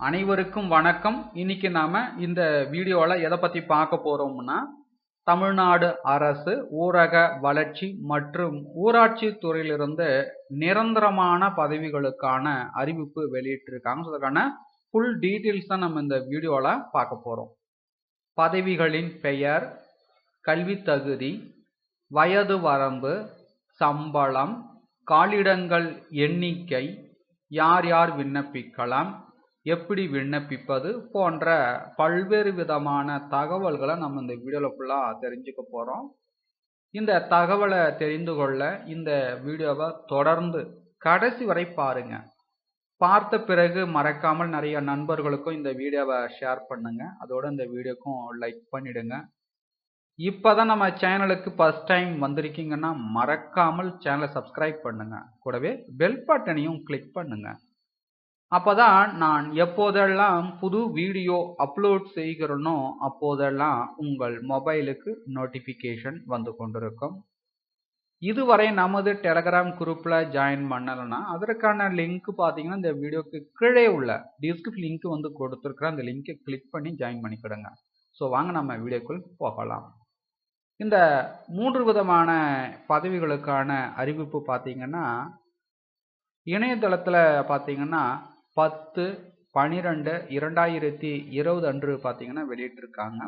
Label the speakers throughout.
Speaker 1: அனைவருக்கும் வணக்கம். இன்னைக்கு நாம இந்த வீடியோவில் எதை பற்றி பார்க்க போறோம்னா தமிழ்நாடு அரசு ஊரக வளர்ச்சி மற்றும் ஊராட்சி துறையிலிருந்து நிரந்தரமான பதவிகளுக்கான அறிவிப்பு வெளியிட்டிருக்காங்க. So, அதுக்கான ஃபுல் டீட்டெயில்ஸ் தான் நம்ம இந்த வீடியோவில் பார்க்க போகிறோம் பதவிகளின் பெயர் கல்வி தகுதி வயது வரம்பு சம்பளம் காலிடங்கள் எண்ணிக்கை யார் யார் விண்ணப்பிக்கலாம் எப்படி விண்ணப்பிப்பது போன்ற பல்வேறு விதமான தகவல்களை நம்ம இந்த வீடியோவில் ஃபுல்லாக தெரிஞ்சுக்க போகிறோம் இந்த தகவலை தெரிந்து கொள்ள இந்த வீடியோவை தொடர்ந்து கடைசி வரை பாருங்க. பார்த்த பிறகு மறக்காமல் நிறைய நண்பர்களுக்கும் இந்த வீடியோவை ஷேர் பண்ணுங்க. அதோட இந்த வீடியோக்கும் லைக் பண்ணிடுங்க. இப்போதான் நம்ம சேனலுக்கு ஃபர்ஸ்ட் டைம் வந்திருக்கீங்கன்னா மறக்காமல் சேனலை சப்ஸ்கிரைப் பண்ணுங்க. கூடவே பெல் பட்டனையும் கிளிக் பண்ணுங்க. அப்போதான் நான் எப்போதெல்லாம் புது வீடியோ அப்லோட் செய்கிறனோ அப்போதெல்லாம் உங்கள் மொபைலுக்கு நோட்டிஃபிகேஷன் வந்து கொண்டிருக்கும். இதுவரை நமது டெலகிராம் குரூப்பில் ஜாயின் பண்ணலைன்னா அதற்கான லிங்க் பார்த்தீங்கன்னா இந்த வீடியோக்கு கீழே உள்ள டிஸ்கிரிப் லிங்க் வந்து கொடுத்துருக்குறேன். அந்த லிங்கை கிளிக் பண்ணி ஜாயின் பண்ணிக்கிடுங்க. ஸோ வாங்க நம்ம வீடியோக்குள் போகலாம். இந்த மூன்று விதமான பதவிகளுக்கான அறிவிப்பு பார்த்தீங்கன்னா இணையதளத்தில் பார்த்தீங்கன்னா பத்து பனிரெண்டு இரண்டாயிரத்தி இருபது அன்று பார்த்தீங்கன்னா வெளியிட்டிருக்காங்க.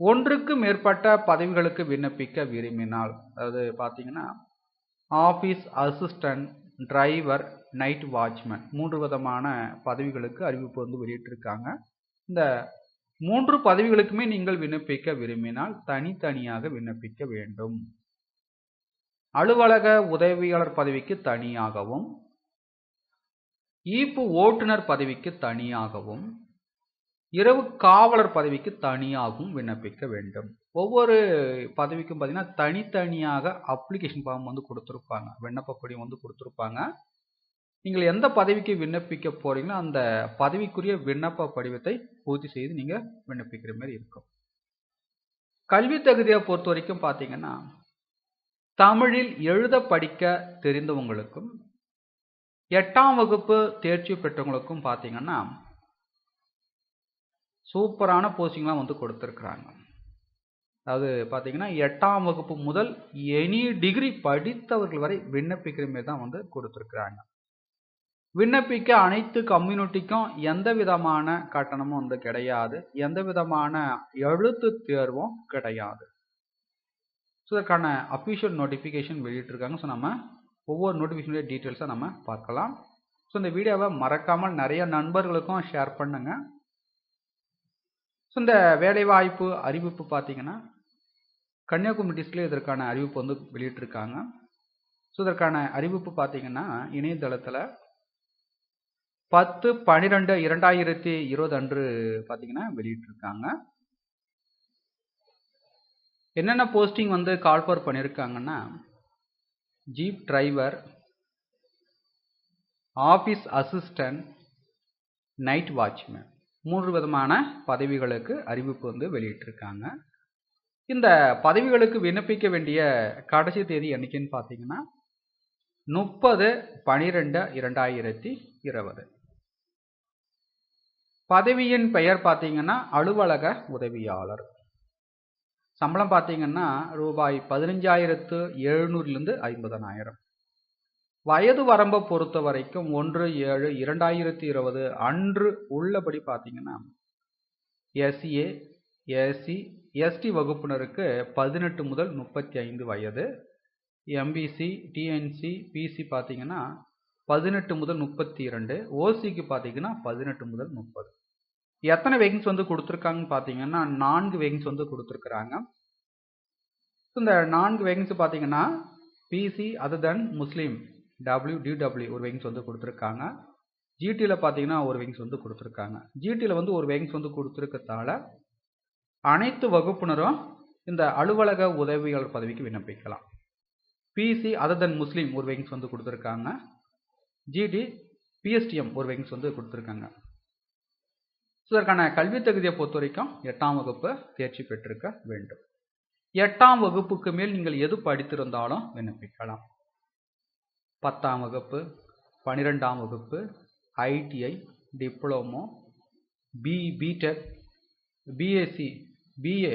Speaker 1: ஒன்றுக்கு மேற்பட்ட பதவிகளுக்கு விண்ணப்பிக்க விரும்பினால் அதாவது பார்த்தீங்கன்னா office assistant driver night watchman மூன்று விதமான பதவிகளுக்கு அறிவிப்பு வந்து வெளியிட்டிருக்காங்க. இந்த மூன்று பதவிகளுக்குமே நீங்கள் விண்ணப்பிக்க விரும்பினால் தனித்தனியாக விண்ணப்பிக்க வேண்டும். அலுவலக உதவியாளர் பதவிக்கு தனியாகவும் ஈப்பு ஓட்டுநர் பதவிக்கு தனியாகவும் இரவு காவலர் பதவிக்கு தனியாகவும் விண்ணப்பிக்க வேண்டும். ஒவ்வொரு பதவிக்கும் பார்த்தீங்கன்னா தனித்தனியாக அப்ளிகேஷன் ஃபார்ம் வந்து கொடுத்துருப்பாங்க. விண்ணப்ப படிவம் வந்து கொடுத்துருப்பாங்க. நீங்கள் எந்த பதவிக்கு விண்ணப்பிக்க போறீங்களோ அந்த பதவிக்குரிய விண்ணப்ப படிவத்தை பூர்த்தி செய்து நீங்கள் விண்ணப்பிக்கிற மாதிரி இருக்கும். கல்வி தகுதியை பொறுத்த வரைக்கும் பார்த்தீங்கன்னா தமிழில் எழுத படிக்க தெரிந்தவங்களுக்கும் எட்டாம் வகுப்பு தேர்ச்சி பெற்றவங்களுக்கும் பார்த்தீங்கன்னா சூப்பரான போஸ்டிங்லாம் வந்து கொடுத்துருக்குறாங்க. அதாவது பார்த்தீங்கன்னா எட்டாம் வகுப்பு முதல் எனி டிகிரி படித்தவர்கள் வரை விண்ணப்பிக்கிற மாதிரி தான் வந்து கொடுத்துருக்குறாங்க. விண்ணப்பிக்க அனைத்து கம்யூனிட்டிக்கும் எந்த விதமான கட்டணமும் வந்து கிடையாது. எந்த விதமான எழுத்து தேர்வும் கிடையாது. ஸோ இதற்கான அஃபிஷியல் நோட்டிஃபிகேஷன் வெளியிட்டிருக்காங்க. ஸோ நம்ம ஒவ்வொரு நோட்டிஃபிகேஷனுடைய டீட்டெயில்ஸை நம்ம பார்க்கலாம். ஸோ இந்த வீடியோவை மறக்காமல் நிறைய நண்பர்களுக்கும் ஷேர் பண்ணுங்க. ஸோ இந்த வேலைவாய்ப்பு அறிவிப்பு பார்த்தீங்கன்னா கன்னியாகுமரி டிஸ்ட்ரிக்டில் இதற்கான அறிவிப்பு வந்து வெளியிட்டிருக்காங்க. ஸோ இதற்கான அறிவிப்பு பார்த்தீங்கன்னா இணையதளத்தில் பத்து பன்னிரெண்டு இரண்டாயிரத்தி இருபது அன்று பார்த்தீங்கன்னா வெளியிட்டிருக்காங்க. என்னென்ன போஸ்டிங் வந்து கால்ஃபர் பண்ணியிருக்காங்கன்னா jeep driver office assistant night watchman மூன்று விதமான பதவிகளுக்கு அறிவிப்பு வந்து வெளியிட்டிருக்காங்க. இந்த பதவிகளுக்கு விண்ணப்பிக்க வேண்டிய கடைசி தேதி என்னைக்குன்னு பார்த்தீங்கன்னா முப்பது பனிரெண்டு இரண்டாயிரத்தி இருபது. பதவியின் பெயர் பார்த்தீங்கன்னா அலுவலக உதவியாளர். சம்பளம் பார்த்தீங்கன்னா ரூபாய் பதினஞ்சாயிரத்து எழுநூறுலேருந்து ஐம்பதனாயிரம். வயது வரம்பை பொறுத்த வரைக்கும் ஒன்று ஏழு இரண்டாயிரத்தி இருபது அன்று உள்ளபடி பார்த்தீங்கன்னா எஸ்ஏ எஸ்சி எஸ்டி வகுப்பினருக்கு பதினெட்டு முதல் முப்பத்தி ஐந்து வயது எம்பிசி டிஎன்சி பிசி பார்த்தீங்கன்னா பதினெட்டு முதல் முப்பத்தி இரண்டு ஓசிக்கு பார்த்தீங்கன்னா பதினெட்டு முதல் முப்பது. எத்தனை வேகன்ஸ் வந்து கொடுத்துருக்காங்கன்னு பார்த்தீங்கன்னா நான்கு வேகன்ஸ் வந்து கொடுத்துருக்குறாங்க. இந்த நான்கு வேகன்சி பார்த்தீங்கன்னா BC other than Muslim W DW ஒரு வேகன்ஸ் வந்து கொடுத்துருக்காங்க. ஜிடியில் பார்த்தீங்கன்னா ஒரு வேகன்ஸ் வந்து கொடுத்துருக்காங்க. ஜிடியில் வந்து ஒரு வேகன்ஸ் வந்து கொடுத்துருக்கத்தால அனைத்து வகுப்பினரும் இந்த அலுவலக உதவியாளர் பதவிக்கு விண்ணப்பிக்கலாம். பிசி அதர் தென் முஸ்லீம் ஒரு வேகன்ஸ் வந்து கொடுத்துருக்காங்க. ஜிடி பிஎஸ்டிஎம் ஒரு வேகன்ஸ் வந்து கொடுத்துருக்காங்க. ஸோ இதற்கான கல்வி தகுதியை பொறுத்த வரைக்கும் எட்டாம் வகுப்பு தேர்ச்சி பெற்றிருக்க வேண்டும். எட்டாம் வகுப்புக்கு மேல் நீங்கள் எது படித்திருந்தாலும் விண்ணப்பிக்கலாம். பத்தாம் வகுப்பு பனிரெண்டாம் வகுப்பு ITI diploma B BTech BSc BA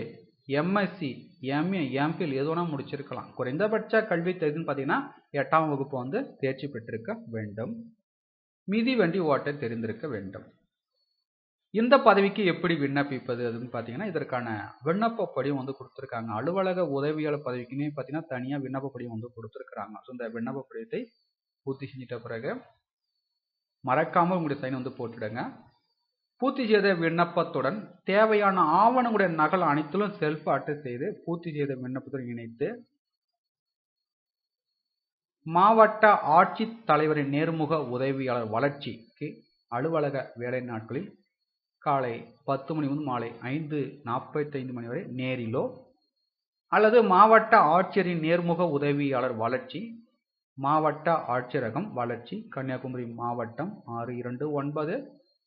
Speaker 1: MSc MA MPhil எது வேணால் முடிச்சிருக்கலாம். குறைந்தபட்ச கல்வி தகுதின்னு பார்த்தீங்கன்னா எட்டாம் வகுப்பு வந்து தேர்ச்சி பெற்றிருக்க வேண்டும். மிதி வண்டி ஓட்ட தெரிந்திருக்க வேண்டும். இந்த பதவிக்கு எப்படி விண்ணப்பிப்பது அதுன்னு பார்த்தீங்கன்னா இதற்கான விண்ணப்ப படிவம் வந்து கொடுத்துருக்காங்க. அலுவலக உதவியாளர் பதவிக்குன்னே பார்த்தீங்கன்னா தனியாக விண்ணப்ப படிவம் வந்து கொடுத்துருக்குறாங்க. ஸோ இந்த விண்ணப்ப படிவத்தை பூர்த்தி செஞ்சிட்ட பிறகு மறக்காமல் உங்களுடைய சைன் வந்து போட்டுடுங்க. பூர்த்தி செய்த விண்ணப்பத்துடன் தேவையான ஆவணங்களுடைய நகல் அனைத்திலும் செல்ஃப் அட்டை செய்து பூர்த்தி செய்த விண்ணப்பத்துடன் இணைத்து மாவட்ட ஆட்சித் தலைவரின் நேர்முக உதவியாளர் வளர்ச்சிக்கு அலுவலக வேலை நாட்களில் காலை பத்து மணி முதல் மாலை ஐந்து நாற்பத்தைந்து மணி வரை நேரிலோ அல்லது மாவட்ட ஆட்சியரின் நேர்முக உதவியாளர் வளர்ச்சி மாவட்ட ஆட்சியரகம் வளர்ச்சி கன்னியாகுமரி மாவட்டம் ஆறு இரண்டு ஒன்பது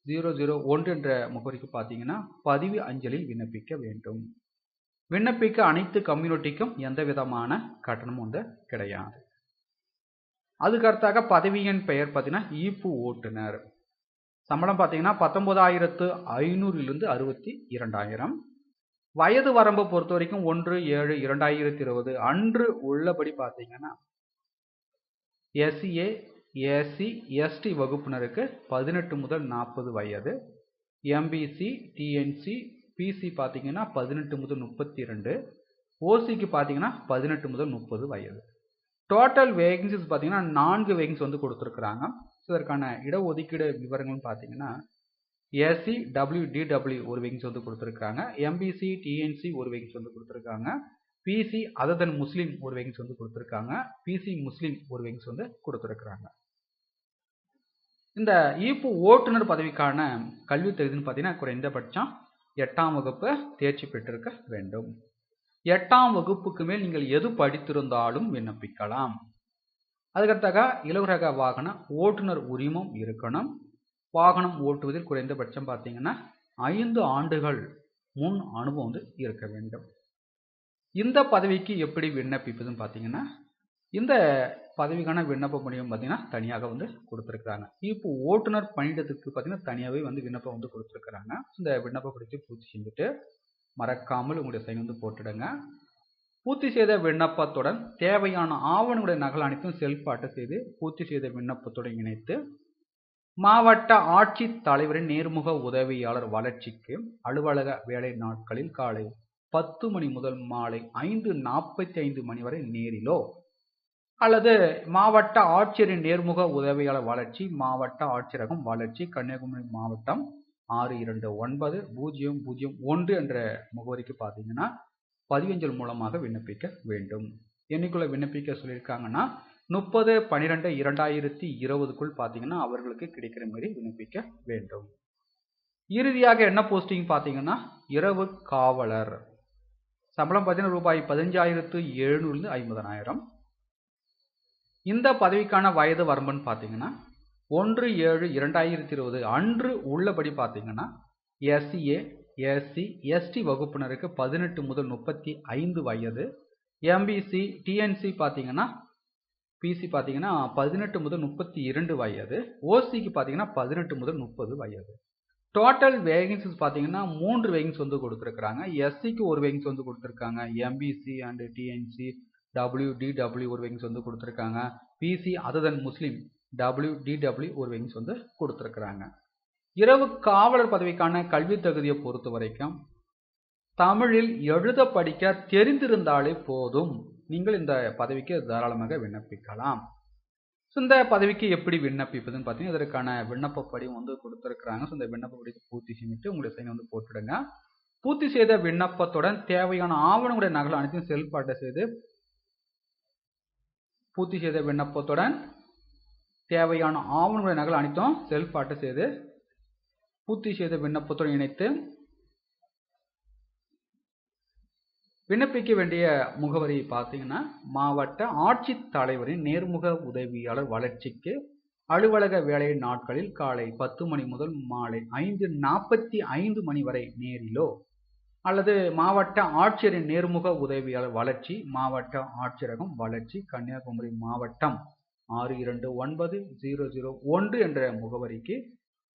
Speaker 1: ஜீரோ ஜீரோ ஒன்று என்ற முகவரிக்கு பார்த்தீங்கன்னா பதிவு அஞ்சலில் விண்ணப்பிக்க வேண்டும். விண்ணப்பிக்க அனைத்து கம்யூனிட்டிக்கும் எந்த விதமான கட்டணமும் வந்து கிடையாது. அதுக்கடுத்தாக பதவியின் பெயர் பார்த்தீங்கன்னா ஈப்பு ஓட்டுநர். சம்பளம் பார்த்தீங்கன்னா பத்தொன்பதாயிரத்து ஐநூறிலிருந்து அறுபத்தி இரண்டாயிரம். வயது வரம்பு பொறுத்த வரைக்கும் ஒன்று ஏழு இரண்டாயிரத்தி இருபது. அன்று உள்ளபடி பார்த்தீங்கன்னா எஸ்சிஏ எஸ்சி எஸ்டி வகுப்பினருக்கு பதினெட்டு முதல் நாற்பது வயது. எம்பிசி டிஎன்சி பிசி பார்த்தீங்கன்னா பதினெட்டு முதல் முப்பத்தி ரெண்டு ஓசிக்கு பார்த்தீங்கன்னா பதினெட்டு முதல் முப்பது வயது. டோட்டல் வேகன்சிஸ் பார்த்தீங்கன்னா நான்கு வேகன்சி வந்து கொடுத்துருக்குறாங்க. ஸோ இதற்கான இடஒதுக்கீடு விவரங்கள்னு பார்த்தீங்கன்னா எஸ்சி டபிள்யூ டிடபிள்யூ ஒரு வேகன்சி வந்து கொடுத்துருக்காங்க எம்பிசி டிஎன்சி ஒரு வேகன்சி வந்து கொடுத்துருக்காங்க. பிசி அதர் முஸ்லீம் ஒரு வேகன்சி வந்து கொடுத்துருக்காங்க. பிசி முஸ்லீம் ஒரு வேகன்சி வந்து கொடுத்துருக்குறாங்க. இந்த ஈப்பு ஓட்டுநர் பதவிக்கான கல்வி தகுதின்னு பார்த்தீங்கன்னா குறைந்தபட்சம் எட்டாம் வகுப்பு தேர்ச்சி பெற்றிருக்க வேண்டும். எட்டாம் வகுப்புக்கு மேல் நீங்கள் எது படித்திருந்தாலும் விண்ணப்பிக்கலாம். அதுக்கடுத்தாக இலவரக வாகன ஓட்டுநர் உரிமம் இருக்கணும். வாகனம் ஓட்டுவதில் குறைந்தபட்சம் பார்த்தீங்கன்னா ஐந்து ஆண்டுகள் முன் அனுபவம் வந்து இருக்க வேண்டும். இந்த பதவிக்கு எப்படி விண்ணப்பிப்பதுன்னு பார்த்தீங்கன்னா இந்த பதவிக்கான விண்ணப்ப முடியும் பார்த்தீங்கன்னா தனியாக வந்து கொடுத்துருக்குறாங்க. இப்போ ஓட்டுநர் பணியிடத்துக்கு பார்த்தீங்கன்னா தனியாகவே வந்து விண்ணப்பம் வந்து கொடுத்துருக்குறாங்க. இந்த விண்ணப்ப பூர்த்தி செஞ்சுட்டு மறக்காமல் உங்களுடைய சைன் வந்து போட்டுடுங்க. பூர்த்தி செய்த விண்ணப்பத்துடன் தேவையான ஆவணங்களுடைய நகல் அனைத்தும் செல்ஃப் செய்து பூர்த்தி செய்த விண்ணப்பத்துடன் இணைத்து மாவட்ட ஆட்சித் தலைவரின் நேர்முக உதவியாளர் வளர்ச்சிக்கு அலுவலக வேலை நாட்களில் காலை பத்து மணி முதல் மாலை ஐந்து நாற்பத்தி ஐந்து மணி வரை நேரிலோ அல்லது மாவட்ட ஆட்சியரின் நேர்முக உதவியாளர் வளர்ச்சி மாவட்ட ஆட்சியரகம் வளர்ச்சி கன்னியாகுமரி மாவட்டம் ஆறு இரண்டு ஒன்பது பூஜ்ஜியம் பூஜ்ஜியம் ஒன்று என்ற முகவரிக்கு பார்த்தீங்கன்னா பதிவஞ்சல் மூலமாக விண்ணப்பிக்க வேண்டும். என்னைக்குள்ள விண்ணப்பிக்க சொல்லியிருக்காங்கன்னா முப்பது பன்னிரெண்டு இரண்டாயிரத்தி இருபதுக்குள் பார்த்தீங்கன்னா அவர்களுக்கு கிடைக்கிற மாதிரி விண்ணப்பிக்க வேண்டும். இறுதியாக என்ன போஸ்டிங் பார்த்தீங்கன்னா இரவு காவலர். சம்பளம் பார்த்தீங்கன்னா ரூபாய் பதினஞ்சாயிரத்து எழுநூறுலேருந்து ஐம்பதனாயிரம். இந்த பதவிக்கான வயது வரம்புன்னு பார்த்தீங்கன்னா ஒன்று ஏழு இரண்டாயிரத்தி இருபது அன்று உள்ளபடி பார்த்தீங்கன்னா எஸ்சிஏ எஸ்சி எஸ்டி வகுப்பினருக்கு பதினெட்டு முதல் முப்பத்தி ஐந்து வயது எம்பிசி டிஎன்சி பார்த்தீங்கன்னா பிசி பார்த்தீங்கன்னா பதினெட்டு முதல் முப்பத்தி இரண்டு வயது ஓசிக்கு பார்த்தீங்கன்னா பதினெட்டு முதல் முப்பது வயது. டோட்டல் வேகன்சிஸ் பார்த்தீங்கன்னா மூன்று வேகன்சி வந்து கொடுத்துருக்குறாங்க. எஸ்சிக்கு ஒரு வேகன்சி வந்து கொடுத்துருக்காங்க. MBC and DNC W DW ஒரு வேகன்சி வந்து கொடுத்துருக்காங்க. BC other than Muslim W DW ஒரு வேகன்சி வந்து கொடுத்துருக்குறாங்க. இரவு காவலர் பதவிக்கான கல்வி தகுதியை பொறுத்த வரைக்கும் தமிழில் எழுத படிக்க தெரிந்திருந்தாலே போதும். நீங்கள் இந்த பதவிக்கு தாராளமாக விண்ணப்பிக்கலாம். ஸோ இந்த பதவிக்கு எப்படி விண்ணப்பிப்பதுன்னு பார்த்தீங்கன்னா இதற்கான விண்ணப்பப்படி வந்து கொடுத்துருக்குறாங்க. ஸோ இந்த விண்ணப்பப்படி பூர்த்தி செஞ்சுட்டு உங்களுடைய சைன் வந்து போட்டுடுங்க. பூர்த்தி செய்த விண்ணப்பத்துடன் தேவையான ஆவணங்களுடைய நகல் அனைத்தையும் செயல்பாட்டை செய்து பூர்த்தி செய்த விண்ணப்பத்துடன் தேவையான ஆவணங்களுடைய நகல் அனைத்தும் செயல்பாட்டை செய்து பூர்த்தி செய்த விண்ணப்பத்துடன் இணைத்து விண்ணப்பிக்க வேண்டிய முகவரி பார்த்தீங்கன்னா மாவட்ட ஆட்சித்தலைவரின் நேர்முக உதவியாளர் வளர்ச்சிக்கு அலுவலக வேலை நாட்களில் காலை பத்து மணி முதல் மாலை ஐந்து நாற்பத்தி ஐந்து மணி வரை நேரிலோ அல்லது மாவட்ட ஆட்சியரின் நேர்முக உதவியாளர் வளர்ச்சி மாவட்ட ஆட்சியரகம் வளர்ச்சி கன்னியாகுமரி மாவட்டம் ஆறு இரண்டு ஒன்பது ஜீரோ ஜீரோ ஒன்று என்ற முகவரிக்கு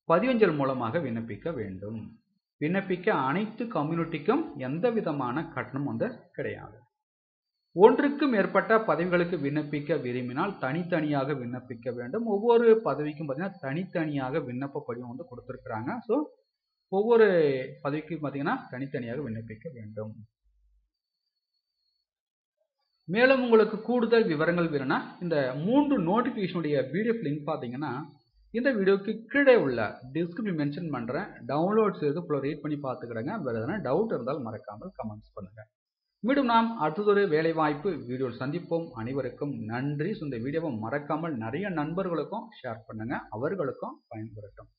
Speaker 1: பதிவஞ்சல் மூலமாக விண்ணப்பிக்க வேண்டும். விண்ணப்பிக்க அனைத்து கம்யூனிட்டிக்கும் எந்த விதமான கட்டணம் வந்து கிடையாது. ஒன்றுக்கு மேற்பட்ட பதவிகளுக்கு விண்ணப்பிக்க விரும்பினால் தனித்தனியாக விண்ணப்பிக்க வேண்டும். ஒவ்வொரு பதவிக்கும் பார்த்தீங்கன்னா தனித்தனியாக விண்ணப்ப படிவம் வந்து கொடுத்துருக்குறாங்க. ஸோ ஒவ்வொரு பதவிக்கும் பார்த்தீங்கன்னா தனித்தனியாக விண்ணப்பிக்க வேண்டும். மேலும் உங்களுக்கு கூடுதல் விவரங்கள் வேணும்னா இந்த மூன்று நோட்டிஃபிகேஷனுடைய பிடிஎஃப் லிங்க் பார்த்தீங்கன்னா இந்த வீடியோக்கு கீழே உள்ள டிஸ்கிரிப்ஷன் மென்ஷன் பண்ணுறேன் டவுன்லோட் செய்து ஃபுல்லாக ரீட் பண்ணி பார்த்துக்கிடுங்க. வேறு எதனா டவுட் இருந்தால் மறக்காமல் கமெண்ட்ஸ் பண்ணுங்கள் மீண்டும் நாம் அடுத்ததொரு வேலைவாய்ப்பு வீடியோவில் சந்திப்போம். அனைவருக்கும் நன்றி. ஸோ இந்த வீடியோவை மறக்காமல் நிறைய நண்பர்களுக்கும் ஷேர் பண்ணுங்கள் அவர்களுக்கும் பயன்படுத்தும்.